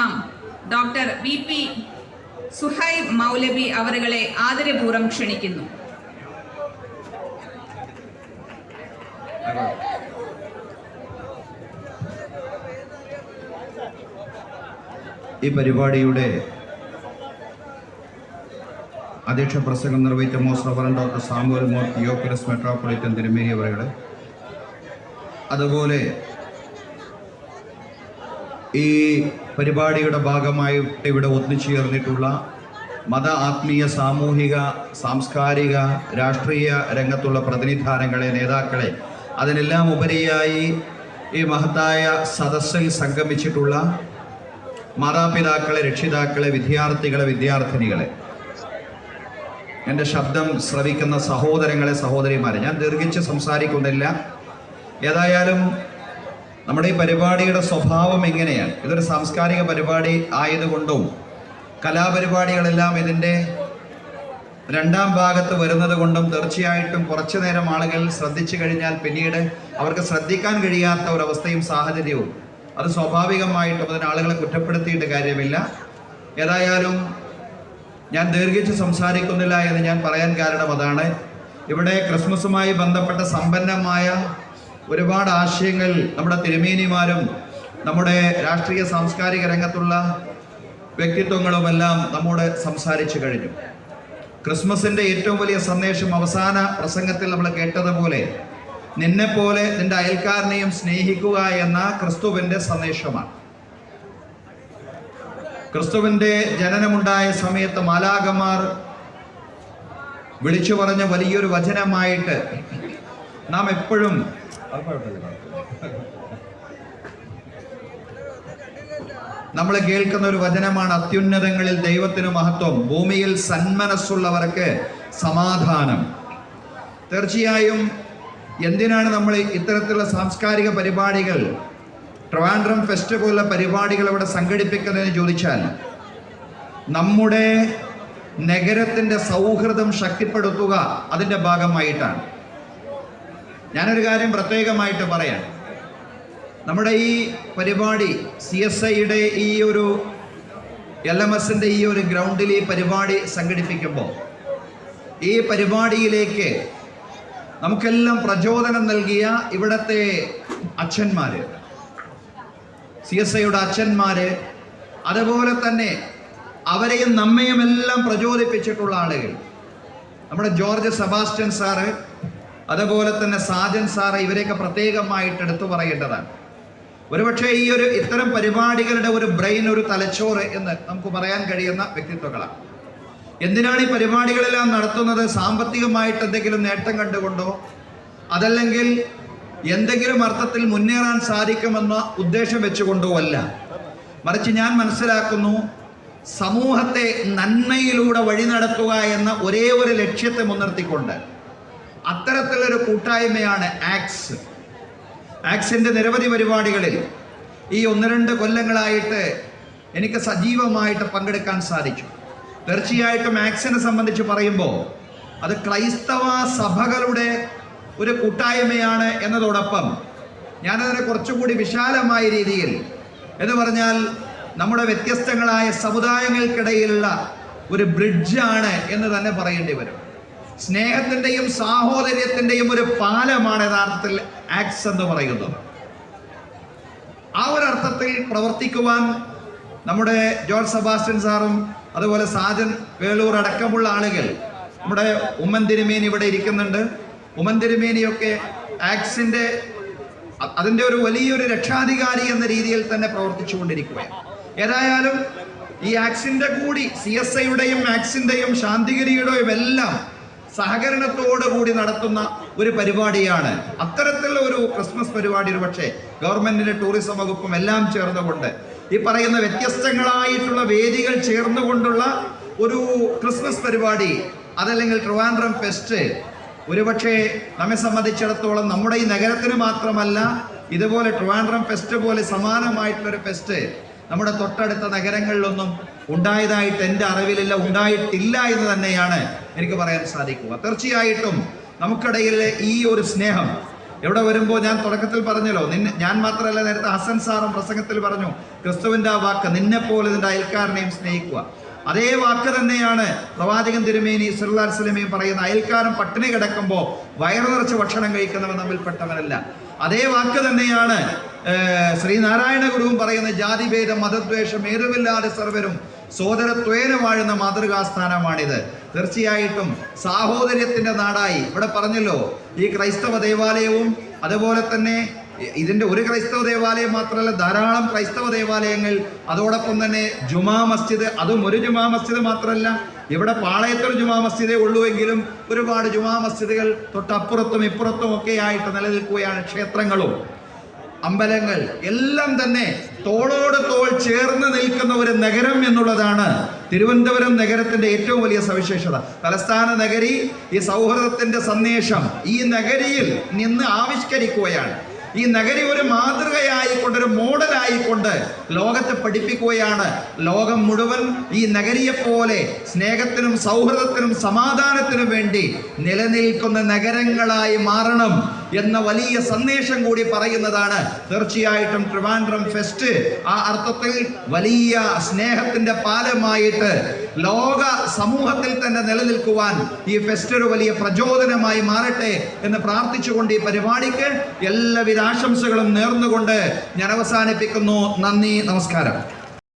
ഇമാം doctor V P Suhaib മൗലബി അവരുകളെ ആദരപൂർവം ക്ഷണിക്കുന്നു. ഈ പരിപാടിയുടെ അധ്യക്ഷ പ്രസംഗം നിർവഹിച്ച most reverend doctor Samuel Mor Theoclus metropolitan തിരുമേനി അവരുടെ അതുപോലെ ഈ പരിപാടിയുടെ ഭാഗമായിട്ട് ഇവിടെ ഒത്തുചേർന്നിട്ടുള്ള മത ആത്മീയ സാമൂഹിക സാംസ്കാരിക രാഷ്ട്രീയ രംഗത്തുള്ള പ്രതിനിധാനങ്ങളെ നേതാക്കളെ അതിനെല്ലാം ഉപരിയായി ഈ മഹത്തായ സദസ്സിൽ സംഗമിച്ചിട്ടുള്ള മാതാപിതാക്കളെ രക്ഷിതാക്കളെ വിദ്യാർത്ഥികളെ വിദ്യാർത്ഥിനികളെ. എന്റെ ശബ്ദം ശ്രവിക്കുന്ന സഹോദരങ്ങളെ സഹോദരിമാരെ ഞാൻ ദീർഘിച്ച് സംസാരിക്കുന്നില്ല. ഏതായാലും നമ്മുടെ ഈ പരിപാടിയുടെ സ്വഭാവം എങ്ങനെയാണ്? ഇതൊരു സാംസ്കാരിക പരിപാടി ആയതുകൊണ്ടും കലാപരിപാടികളെല്ലാം ഇതിന്റെ രണ്ടാം ഭാഗത്ത് വരുന്നത് കൊണ്ടും തീർച്ചയായിട്ടും കുറച്ചു നേരം ആളുകൾ ശ്രദ്ധിച്ചു കഴിഞ്ഞാൽ പിന്നീട് അവർക്ക് ശ്രദ്ധിക്കാൻ കഴിയാത്ത ഒരവസ്ഥയും സാഹചര്യവും. അത് സ്വാഭാവികമായിട്ടും അതിന് ആളുകളെ കുറ്റപ്പെടുത്തിയിട്ട് കാര്യമില്ല. ഏതായാലും ഞാൻ ദീർഘിച്ച് സംസാരിക്കുന്നില്ല എന്ന് ഞാൻ പറയാൻ കാരണം അതാണ്. ഇവിടെ ക്രിസ്മസുമായി ബന്ധപ്പെട്ട സമ്പന്നമായ ഒരുപാട് ആശയങ്ങൾ നമ്മുടെ തിരുമേനിമാരും നമ്മുടെ രാഷ്ട്രീയ സാംസ്കാരിക രംഗത്തുള്ള വ്യക്തിത്വങ്ങളുമെല്ലാം നമ്മോട് സംസാരിച്ചു കഴിഞ്ഞു ക്രിസ്മസിന്റെ ഏറ്റവും വലിയ സന്ദേശം അവസാന പ്രസംഗത്തിൽ നമ്മൾ കേട്ടതുപോലെ നിന്നെപ്പോലെ നിന്റെ അയൽക്കാരനെയും സ്നേഹിക്കുക എന്ന ക്രിസ്തുവിന്റെ സന്ദേശമാണ് ക്രിസ്തുവിന്റെ ജനനമുണ്ടായ സമയത്ത് മാലാകമാർ വിളിച്ചു പറഞ്ഞ വലിയൊരു വചനമായിട്ട് നാം എപ്പോഴും. നമ്മൾ കേൾക്കുന്ന ഒരു വചനമാണ് അത്യുന്നതങ്ങളിൽ ദൈവത്തിന് മഹത്വം ഭൂമിയിൽ സന്മനസ്സുള്ളവർക്ക് സമാധാനം. തീർച്ചയായും എന്തിനാണ് നമ്മൾ ഇത്തരത്തിലുള്ള സാംസ്കാരിക പരിപാടികൾ ട്രിവാൻഡ്രം ഫെസ്റ്റ് പോലുള്ള പരിപാടികൾ ഇവിടെ സംഘടിപ്പിക്കുന്നതെന്ന് ചോദിച്ചാൽ നമ്മുടെ നഗരത്തിന്റെ സൗഹൃദം ശക്തിപ്പെടുത്തുക അതിന്റെ ഭാഗമായിട്ടാണ്. ഞാനൊരു കാര്യം പ്രത്യേകമായിട്ട് പറയാം. നമ്മുടെ ഈ പരിപാടി സി എസ് ഐയുടെ ഈ ഒരു എൽ എം എസിന്റെ ഈ ഒരു ഗ്രൗണ്ടിൽ ഈ പരിപാടി സംഘടിപ്പിക്കുമ്പോൾ ഈ പരിപാടിയിലേക്ക് നമുക്കെല്ലാം പ്രചോദനം നൽകിയ ഇവിടത്തെ അച്ഛന്മാർ സി എസ് ഐയുടെ അച്ഛന്മാർ അതുപോലെ തന്നെ അവരെയും നമ്മയും എല്ലാം പ്രചോദിപ്പിച്ചിട്ടുള്ള ആളുകൾ. നമ്മുടെ ജോർജ് സെബാസ്റ്റ്യൻ സാറ് അതുപോലെ തന്നെ സാജൻ സാറ് ഇവരെയൊക്കെ പ്രത്യേകമായിട്ട് എടുത്തു പറയേണ്ടതാണ്. ഒരുപക്ഷെ ഈ ഒരു ഇത്തരം പരിപാടികളുടെ ഒരു ബ്രെയിൻ ഒരു തലച്ചോറ് എന്ന് നമുക്ക് പറയാൻ കഴിയുന്ന വ്യക്തിത്വങ്ങളാണ്. എന്തിനാണ് ഈ പരിപാടികളെല്ലാം നടത്തുന്നത്? സാമ്പത്തികമായിട്ട് എന്തെങ്കിലും നേട്ടം കണ്ടുകൊണ്ടോ? അതല്ലെങ്കിൽ എന്തെങ്കിലും അർത്ഥത്തിൽ മുന്നേറാൻ സാധിക്കുമെന്ന ഉദ്ദേശം വെച്ചുകൊണ്ടോ അല്ല. മറിച്ച് ഞാൻ മനസ്സിലാക്കുന്നു സമൂഹത്തെ നന്മയിലൂടെ വഴി നടത്തുക എന്ന ഒരേ ഒരു ലക്ഷ്യത്തെ മുൻനിർത്തിക്കൊണ്ട് അത്തരത്തിലൊരു കൂട്ടായ്മയാണ് ആക്സ്. ആക്സിന്റെ നിരവധി പരിപാടികളിൽ ഈ ഒന്ന് രണ്ട് കൊല്ലങ്ങളായിട്ട് എനിക്ക് സജീവമായിട്ട് പങ്കെടുക്കാൻ സാധിച്ചു. തീർച്ചയായിട്ടും ആക്സിനെ സംബന്ധിച്ച് പറയുമ്പോൾ അത് ക്രൈസ്തവ സഭകളുടെ ഒരു കൂട്ടായ്മയാണ് എന്നതോടൊപ്പം ഞാനതിനെ കുറച്ചുകൂടി വിശാലമായ രീതിയിൽ എന്ന് പറഞ്ഞാൽ നമ്മുടെ വ്യത്യസ്തങ്ങളായ സമുദായങ്ങൾക്കിടയിലുള്ള ഒരു ബ്രിഡ്ജാണ് എന്ന് തന്നെ പറയേണ്ടി വരും. സ്നേഹത്തിന്റെയും സാഹോദര്യത്തിന്റെയും ഒരു പാലമാണ് യഥാർത്ഥത്തിൽ ആക്സ് എന്ന് പറയുന്നത്. ആ ഒരു അർത്ഥത്തിൽ പ്രവർത്തിക്കുവാൻ നമ്മുടെ ജോൺ സെബാസ്റ്റ്യൻ സാറും അതുപോലെ സാജൻ വേളൂർ അടക്കമുള്ള ആളുകൾ നമ്മുടെ ഉമ്മൻ തിരുമേനി ഇവിടെ ഇരിക്കുന്നുണ്ട്. ഉമ്മൻ തിരുമേനിയൊക്കെ ആക്സിന്റെ അതിന്റെ ഒരു വലിയൊരു രക്ഷാധികാരി എന്ന രീതിയിൽ തന്നെ പ്രവർത്തിച്ചുകൊണ്ടിരിക്കുകയാണ്. ഏതായാലും ഈ ആക്സിന്റെ കൂടി സി എസ് ഐയുടെയും ആക്സിന്റെയും ശാന്തിഗിരിയുടെയും എല്ലാം സഹകരണത്തോടു കൂടി നടത്തുന്ന ഒരു പരിപാടിയാണ്. അത്തരത്തിലുള്ള ഒരു ക്രിസ്മസ് പരിപാടി ഒരു പക്ഷേ ഗവൺമെന്റിന്റെ ടൂറിസം വകുപ്പും എല്ലാം ചേർന്നുകൊണ്ട് ഈ പറയുന്ന വ്യത്യസ്തങ്ങളായിട്ടുള്ള വേദികൾ ചേർന്നുകൊണ്ടുള്ള ഒരു ക്രിസ്മസ് പരിപാടി അതല്ലെങ്കിൽ ട്രിവാൻഡ്രം ഫെസ്റ്റ് ഒരുപക്ഷെ നമ്മെ സംബന്ധിച്ചിടത്തോളം നമ്മുടെ ഈ നഗരത്തിന് മാത്രമല്ല ഇതുപോലെ ട്രിവാൻഡ്രം ഫെസ്റ്റ് പോലെ സമാനമായിട്ടുള്ളൊരു ഫെസ്റ്റ് നമ്മുടെ തൊട്ടടുത്ത നഗരങ്ങളിലൊന്നും ഉണ്ടായതായിട്ട് എന്റെ അറിവിലില്ല ഉണ്ടായിട്ടില്ല എന്ന് തന്നെയാണ് എനിക്ക് പറയാൻ സാധിക്കുക. തീർച്ചയായിട്ടും നമുക്കിടയിലെ ഈ ഒരു സ്നേഹം എവിടെ വരുമ്പോൾ ഞാൻ തുടക്കത്തിൽ പറഞ്ഞല്ലോ നിന്നെ ഞാൻ മാത്രമല്ല നേരത്തെ ഹസൻ സാറും പ്രസംഗത്തിൽ പറഞ്ഞു ക്രിസ്തുവിന്റെ ആ വാക്ക് നിന്നെപ്പോലെ നിന്റെ അയൽക്കാരനെയും സ്നേഹിക്കുക. അതേ വാക്ക് തന്നെയാണ് പ്രവാചകൻ തിരുമേനി സുല്ലാൽ സ്വലമയും പറയുന്ന അയൽക്കാരൻ പട്ടിണി കിടക്കുമ്പോൾ വയറു നിറച്ച് ഭക്ഷണം കഴിക്കുന്നവൻ നമ്മിൽപ്പെട്ടവനല്ല അതേ വാക്ക് തന്നെയാണ് ശ്രീനാരായണ ഗുരുവും പറയുന്ന ജാതിഭേദം മതദ്വേഷം ഏതുമില്ലാതെ സർവരും സോദരത്വേന വാഴുന്ന മാതൃകാസ്ഥാനമാണിത്. തീർച്ചയായിട്ടും സാഹോദര്യത്തിന്റെ നാടായി. ഇവിടെ പറഞ്ഞല്ലോ ഈ ക്രൈസ്തവ ദേവാലയവും അതുപോലെ തന്നെ ഇതിന്റെ ഒരു ക്രൈസ്തവ ദേവാലയം മാത്രമല്ല ധാരാളം ക്രൈസ്തവ ദേവാലയങ്ങൾ അതോടൊപ്പം തന്നെ ജുമാ മസ്ജിദ് അതും ഒരു ജുമാ മസ്ജിദ് മാത്രമല്ല ഇവിടെ പാളയത്തൊരു ജുമാ മസ്ജിദേ ഉള്ളൂ എങ്കിലും ഒരുപാട് ജുമാ മസ്ജിദുകൾ തൊട്ടപ്പുറത്തും ഇപ്പുറത്തും ഒക്കെ ആയിട്ട് നിലനിൽക്കുകയാണ് ക്ഷേത്രങ്ങളും. അമ്പലങ്ങൾ എല്ലാം തന്നെ തോളോട് തോൾ ചേർന്ന് നിൽക്കുന്ന ഒരു നഗരം എന്നുള്ളതാണ് തിരുവനന്തപുരം നഗരത്തിന്റെ ഏറ്റവും വലിയ സവിശേഷത. തലസ്ഥാന നഗരി ഈ സൗഹൃദത്തിന്റെ സന്ദേശം ഈ നഗരിയിൽ നിന്ന് ആവിഷ്കരിക്കുകയാണ്. ഈ നഗരി ഒരു മാതൃകയായിക്കൊണ്ട് ഒരു മോഡലായിക്കൊണ്ട് ലോകത്തെ പഠിപ്പിക്കുകയാണ്. ലോകം മുഴുവൻ ഈ നഗരിയെപ്പോലെ സ്നേഹത്തിനും സൗഹൃദത്തിനും സമാധാനത്തിനും വേണ്ടി നിലനിൽക്കുന്ന നഗരങ്ങളായി മാറണം എന്ന വലിയ സന്ദേശം കൂടി പറയുന്നതാണ് തീർച്ചയായിട്ടും ട്രിവാൻഡ്രം ഫെസ്റ്റ്. ആ അർത്ഥത്തിൽ വലിയ സ്നേഹത്തിന്റെ പാലമായിട്ട് ലോക സമൂഹത്തിൽ തന്നെ നിലനിൽക്കുവാൻ ഈ ഫെസ്റ്റ് ഒരു വലിയ പ്രചോദനമായി മാറട്ടെ എന്ന് പ്രാർത്ഥിച്ചുകൊണ്ട് ഈ പരിപാടിക്ക് എല്ലാവിധ ആശംസകളും നേർന്നുകൊണ്ട് ഞാൻ അവസാനിപ്പിക്കുന്നു. നന്ദി നമസ്കാരം.